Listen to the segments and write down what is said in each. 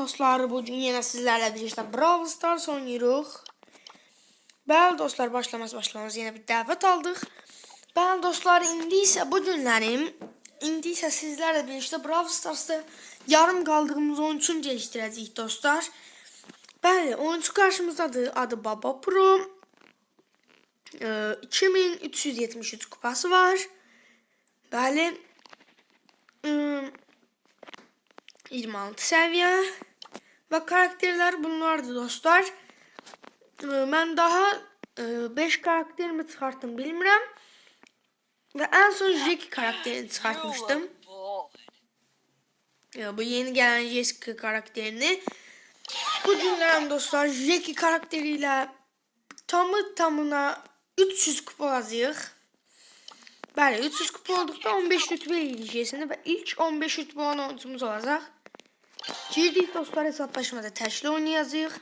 dostlar, bugün yine sizlerle birlikte Brawl Stars oynuyoruz. Bəli dostlar, başlamaz başlamaz yine bir dəvət aldıq. Bəli dostlar, indi isə bu günlərim, indi isə sizlərlə birlikte Brawl Stars'ta yarım qaldığımız oyun üçün gelişdirəcəyik dostlar. Bəli, oyuncu qarşımızdadır, adı Baba Pro. Ee, 2373 kupası var. Bəli. Im, 26 seviye ve karakterler bunlardı dostlar. Ee, Ben daha 5 karakterimi çıkarttım bilmirəm. Ve en son Jackie karakterini çıkartmıştım. Ya bu yeni gelen Jessica karakterini. Bu günlerim dostlar Jackie karakteriyle tamı tamına 300 kupa alacağıq. Bəli, 300 kupa olduqda 15 rütbə eləyəcəksiniz və ilk 15 rütbə olan oyuncumuz olacaq. Girdik dostlar hesablaşmada təşli oynayacağıq.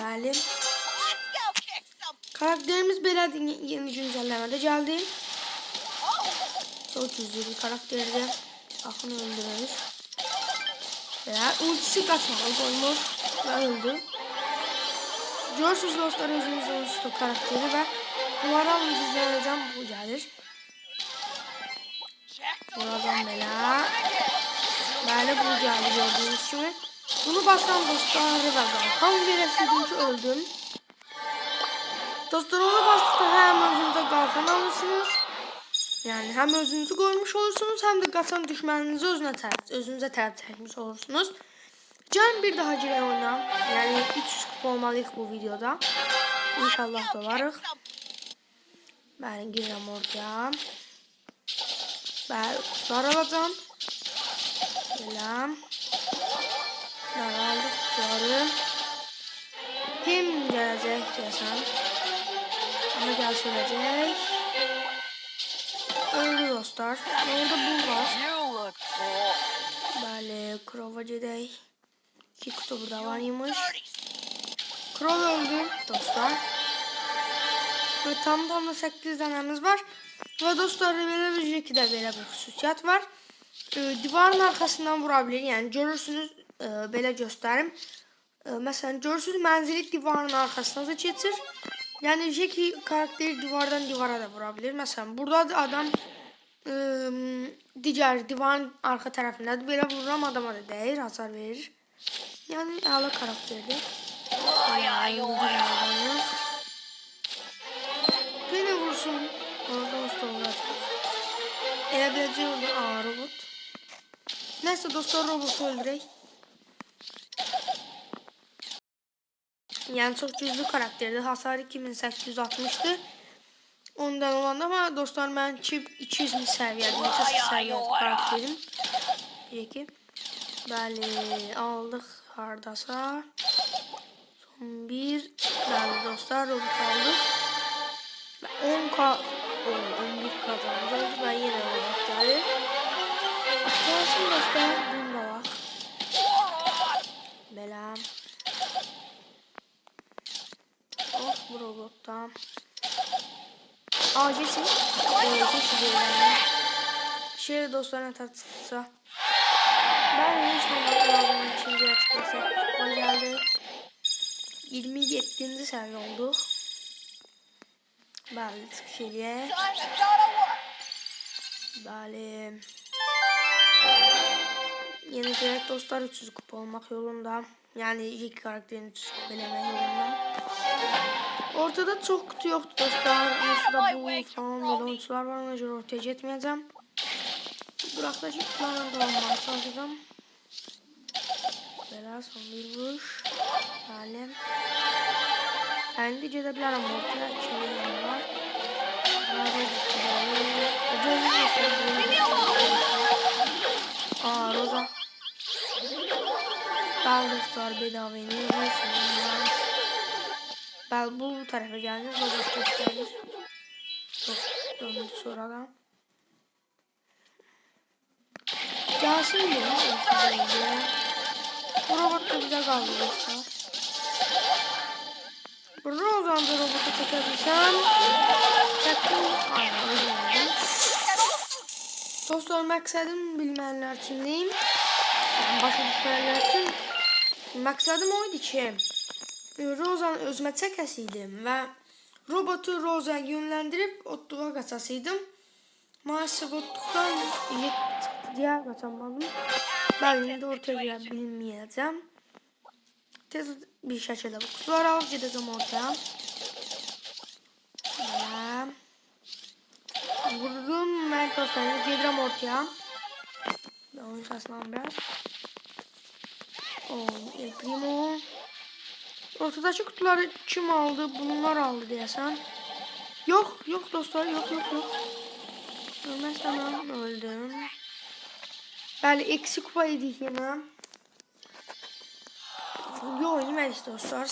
Bəli. Karakterimiz. Ye- Yeni güncəlləmədə gəldi. Çok güzel bir karakterdi. Akını öldürürüz. Veya ultisi kaçmalı koymuş ve öldü. Görürsünüz dostlar özünüzün üstü karakteri ve bunlara izleyeceğim bu gelir. Buradan belə. Bəli bu gəldi gördüyünüz kimi. Bunu basan dostlar və qalxan verəsiydim ki öldüm. Dostlar onu bastıkta hem özünüze qalxan alırsınız. Yani hem özünüzü koymuş olursunuz hem de qaçan düşmanınızı özünə tərəf, özünüzə tərəf çəkmiş olursunuz. Can bir daha girək oyuna. Yəni 300 kupa olmalıyıq bu videoda. İnşallah dolarıq. Bəli, girirəm oraya. Alacağım. Belə. Bəli, aldıq kutuları. Hem gələcək gəlsən. Ama gəl sürəcək. Öldü dostlar. Orada bul var. Böyle Krova gedək. İki kutu burada var. Dirty. Krov öldü dostlar. Ve tam tamda 8 dənəmiz var. Ve dostlar belə bir ki də belə bir xüsusiyyət var. Ee, divarın arxasından vura bilir. Görürsünüz e, belə göstərim. E, məsələn görürsünüz mənzili divarın arxasına da keçir. Yəni Jackie karakteri divardan divara da vura bilir. Məsələn burada da adam e, digər divarın arxa tərəfindədir. Belə vururam adama da dəyir, hasar verir. Yəni əla karakterdir. Beni vursun. Orada usta olacak. Eğlenceli olur. Aa robot. Neyse dostlar robotu öldürek. Yani çok cüzlü karakterdi. Hasar 2860'tı. Ondan olan ama dostlar ben çip 200 mi seviyede. Nefes seviyede karakterim. Peki. Bəli aldık hardasa. Son bir. Bəli dostlar robot aldık. 10k o 11 kazanacağız ve yine robotları. Gelsin dostlar bunda bak. Belam. Oh bu robottan. Aa böyle. Şöyle dostlarına tatlısa. Ben hiç robotlarımın ikinci açıkçası. O geldi. 27. seviye olduk. Work. Bəli. Yeni gerek dostlar 300 kupa olmak yolunda. Yani ilk karakterini 300 kupa eləmək yolunda. Ortada çok kutu yoktu dostlar. Ortada bu falan böyle oyuncular var. Göre ortaya getməyəcəm. Bırakdakı kutularla dolanmağa çalışacağım. Belə son bir vuruş. Bəli. Kendi gedə bilərəm ortaya. Kimlər var. Aa Roza. Ben dostlar bedava iniyoruz. Ben bu, bu tarafa geldim. Roza gösterir. Çok döndü sonradan. Gelsin diye. Bu robot da bize kaldı dostlar. Rozan da robotu çekebilsem. Oldu. Dostlar məqsədim bilməyənlər üçün deyim. Yəni başa düşməyənlər üçün məqsədim o idi ki, Rozanı özümə çəkəsiydim və robotu Rozaya yönləndirib otluğa qaçasıydım. Maalesef otluqdan deyə qaçamadım. Bəli, indi ortaya girə bilməyəcəm. Tez bir şəkildə bu kutuları alıb gedəcəm ortaya. Və Vurdum dostlarım. Gedirəm ortaya. Oyun səsindən biraz. O, El Primo. Ortadakı kutuları kim aldı? Bunlar aldı deyəsən. Yok, yok dostlar, yok, yok, yok. Ölməsəm öldüm. Bəli, eksi kupa idik yenə. Yo, yemədik dostlar.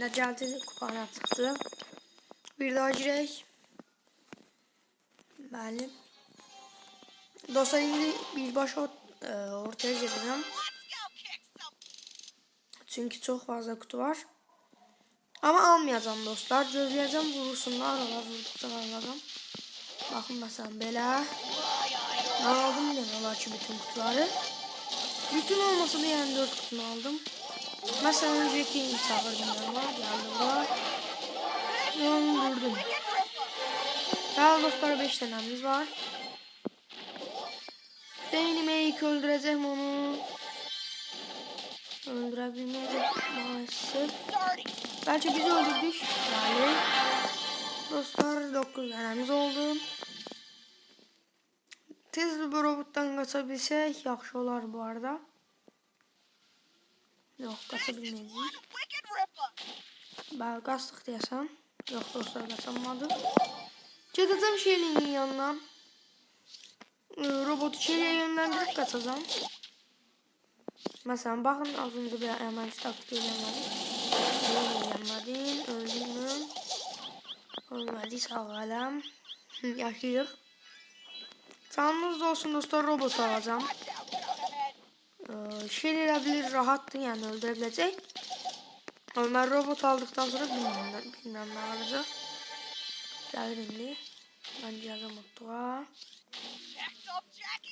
Nə gəldi, kupanı çıxdı. Bir daha girək. Bəli. Dostlar indi birbaşa ort- e, ortaya gedəcəm. Çünki çox fazla kutu var. Amma almayacağam dostlar. Gözləyəcəm vurursunlar. Onlar vurduqca alacağam. Baxın məsələn belə. Mən aldım yenə olar ki bütün kutuları. Bütün olmasa da yəni 4 kutunu aldım. Məsələn öncəki çağırdım yanıma. Gəldim var. Döndürdüm. Daha dostlar 5 tanemiz var. Dynamite öldüreceğim onu. Öldürebilmeyecek maalesef. Belki biz öldürdük. Yani dostlar 9 tanemiz oldu. Tez bu robottan kaçabilsek yaxşı olar bu arada. Yok kaçabilmeyeceğiz. Ben kaçtık desem. Yok dostlar kaçamadı. Gedəcəm Şelinin yanına. Ee, Robotu Şeliyə yönləndirib qaçacam. Məsələn, baxın az öncə bir əməlli taktik eləmədim. Eləmədim, öldüm. Ölmədi, sağ aləm. Yaşayıq. Canınız da olsun dostlar, robot alacam. Ee, Şel elə bilir, rahatdır, yəni öldürə biləcək. Amma mən robot aldıqdan sonra bilməm, bilməm nə olacaq. İndi. Ben cihazım otluğa.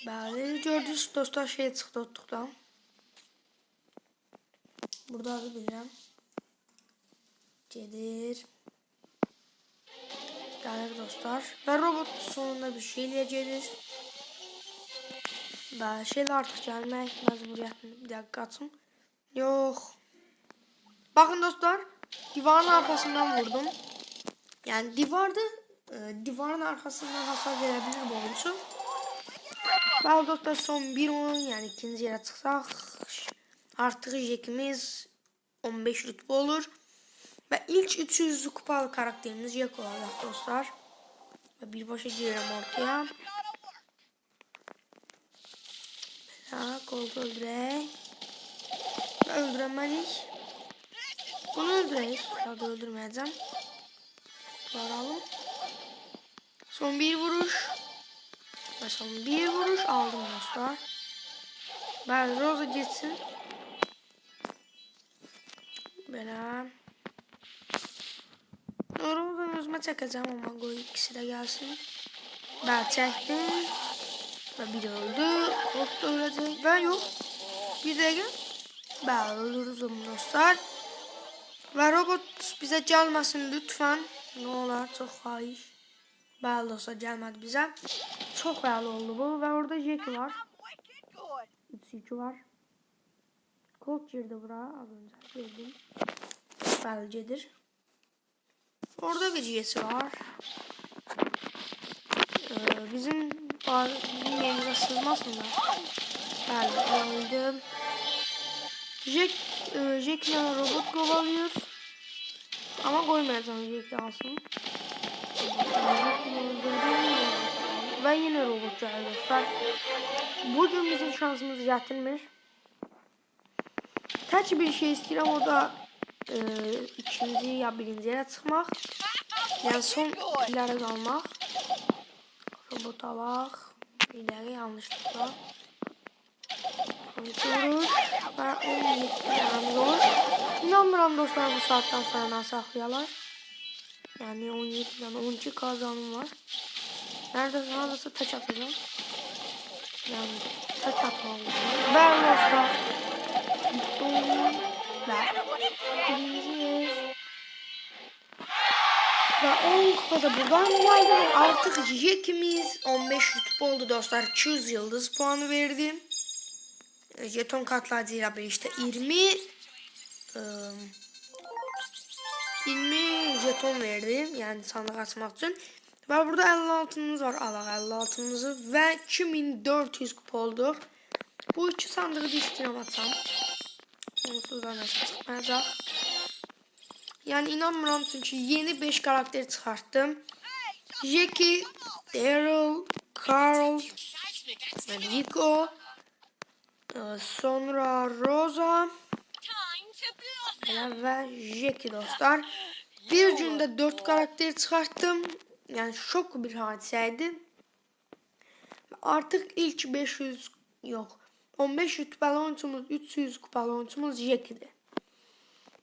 Bəli, gördünüz dostlar şey çıxdı otluqdan. Burada adı bilirəm. Gedir. Gəlir dostlar. Və robot sonunda bir şeylə gedir. Və şeylə artıq gəlmək məcburiyyətini bir dəqiqə qaçım. Yox. Bakın dostlar, divarın arkasından vurdum. Yani divarda e, divarın arkasından hasar verebilir bu oyuncu. Bəli dostlar son bir oyun yani ikinci yere çıksaq artıq jekimiz 15 rütbə olur. Ve ilk 300 kupalı karakterimiz Jack olacaq dostlar. Ve birbaşa girelim ortaya. Ha, kolda öldürək. Öldüremedik. Bunu öldürək. Ya da öldürməyəcəm. Varalım. Son bir vuruş. Ve son bir vuruş aldım dostlar. Ben Rosa gitsin. Belə. Roza'nı özümə çəkəcəm amma qoy ikisi də gəlsin. Ben çəkdim. Ve biri öldü. Kod da ölecek. Ve yok. Bir dəqiqə. Bəli, öldürürüz onu dostlar. Və robot bizə gəlməsin lütfən. Olar, çox xahiş. Bəli dostlar, gəlmədi bizə. Çox oldu bu və orada Jack var. 3-2 var. Colt girdi bura, az öncə girdim. Bəli. Orada bir Jesse var. Ee, bizim yerimize sızmasınlar. Bəli, öldüm. Jack, e, Jack yana robot kovalıyor. Ama koymayacağım Jack'i alsın. Ve yine robot dostlar. Bugün bizim şansımız yatılmış. Tek bir şey istedim o da e, ikinci ya birinci yere çıkmak. Yani son ileri kalmak. Robota bak. İleri yanlışlıkla. Konuşuyoruz. Ve 17 yanımız olur. İnanmıram dostlar bu saatten sonra nasıl saklayalar. Yani 17 tane 12 kazanım var. Nerede neredeyse taç atacağım. Yani tek atmalıyım. Ver dostlar. Ve 10 kupada buradan geldi. Artık Jack'imiz 15 YouTube oldu dostlar. 200 yıldız puanı verdim. Jeton katlayıcıyla birlikte 20 ıı, 20 jeton verdim. Yani sandık açmak için. Ve burada 56'mız var. Alaq 56'mızı ve 2400 kupa oldu. Bu iki sandığı da istiyorum atsam. Onsuz da nasıl çıkmayacak. Yani inanmıyorum çünkü yeni 5 karakter çıkarttım. Jackie, Daryl, Carl, Rico, e, sonra Rosa blossom. ve Jackie dostlar. Bir günde 4 karakter çıkarttım. Yani şok bir hadiseydi. Artık ilk 500 yok. 15 kupalı oyuncumuz, 300 kupalı oyuncumuz.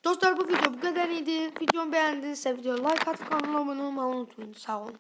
Dostlar bu video bu kadar iyiydi. Videomu beğendiyseniz video like atıp kanalıma abone olmayı unutmayın. Sağ olun.